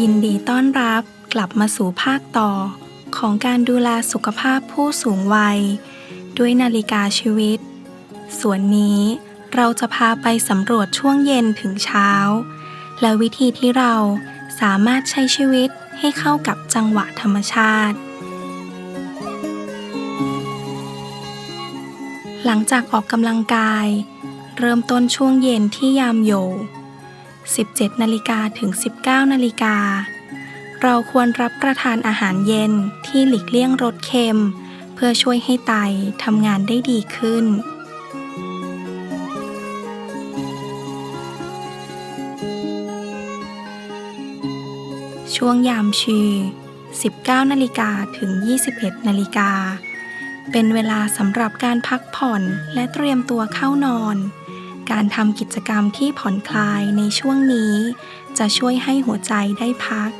ยินดีต้อนรับกลับมาสู่ภาคต่อ ของการดูแลสุขภาพผู้สูงวัย ด้วยนาฬิกาชีวิต ส่วนนี้เราจะพาไปสำรวจช่วงเย็นถึงเช้า และวิธีที่เราสามารถใช้ชีวิตให้เข้ากับจังหวะธรรมชาติ หลังจากออกกำลังกาย เริ่มต้นช่วงเย็นที่ยามโย 17นาฬิกาถึง 19นาฬิกา เราควรรับประทานอาหารเย็นที่หลีกเลี่ยงรสเค็ม เพื่อช่วยให้ไตทำงานได้ดีขึ้น ช่วงยามชี 19นาฬิกาถึง 21นาฬิกา เป็นเวลาสำหรับการพักผ่อนและเตรียมตัวเข้านอน การทำกิจกรรมที่ผ่อนคลายในช่วงนี้ จะช่วยให้หัวใจได้พัก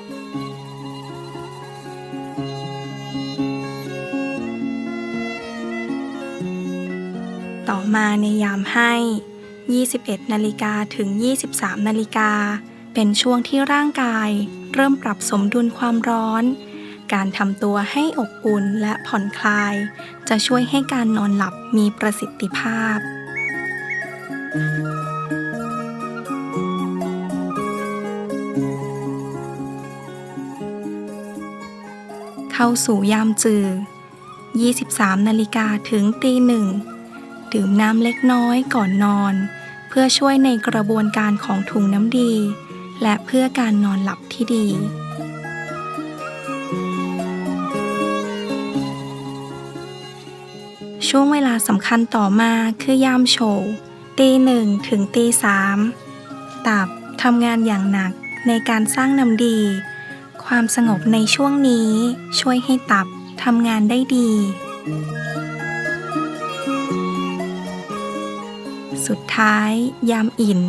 ต่อมาในยามให้ 21 นาฬิกาถึง 23 นาฬิกา เป็นช่วงที่ร่างกาย เริ่มปรับสมดุลความร้อน การทำตัวให้อบอุ่นและผ่อนคลาย จะช่วยให้การนอนหลับมีประสิทธิภาพ เข้าสู่ยามจือ 23 นาฬิกาถึงตีหนึ่ง ดื่มน้ำเล็กน้อยก่อนนอน เพื่อช่วยในกระบวนการของถุงน้ำดี และเพื่อการนอนหลับที่ดีช่วงเวลาสำคัญต่อมาคือยามโชว์ ตีหนึ่งถึงตีสามตับทำงานอย่างหนักในการสร้างน้ำดี ความสงบในช่วงนี้ช่วยให้ตับทำงานได้ดี สุดท้าย ยามอิ่น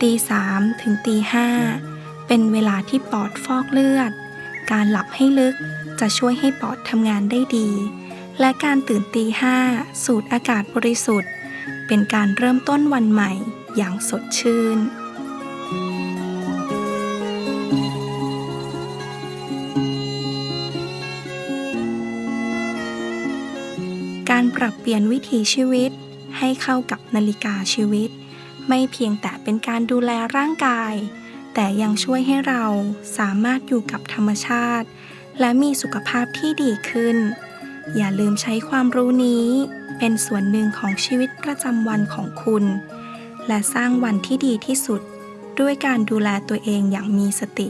ตีสามถึงตีห้าเป็นเวลาที่ปอดฟอกเลือด การหลับให้ลึกจะช่วยให้ปอดทำงานได้ดี และการตื่นตีห้าสูดอากาศบริสุทธิ์ เป็นการเริ่มต้นวันใหม่อย่างสดชื่น การปรับเปลี่ยนวิถีชีวิตให้เข้ากับนาฬิกาชีวิต ไม่เพียงแต่เป็นการดูแลร่างกาย แต่ยังช่วยให้เราสามารถอยู่กับธรรมชาติ และมีสุขภาพที่ดีขึ้น อย่าลืมใช้ความรู้นี้ เป็นส่วนหนึ่งของชีวิตประจำวันของคุณ และสร้างวันที่ดีที่สุด ด้วยการดูแลตัวเองอย่างมีสติ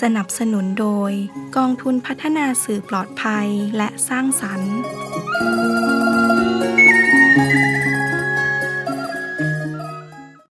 สนับสนุนโดย กองทุนพัฒนาสื่อปลอดภัยและสร้างสรรค์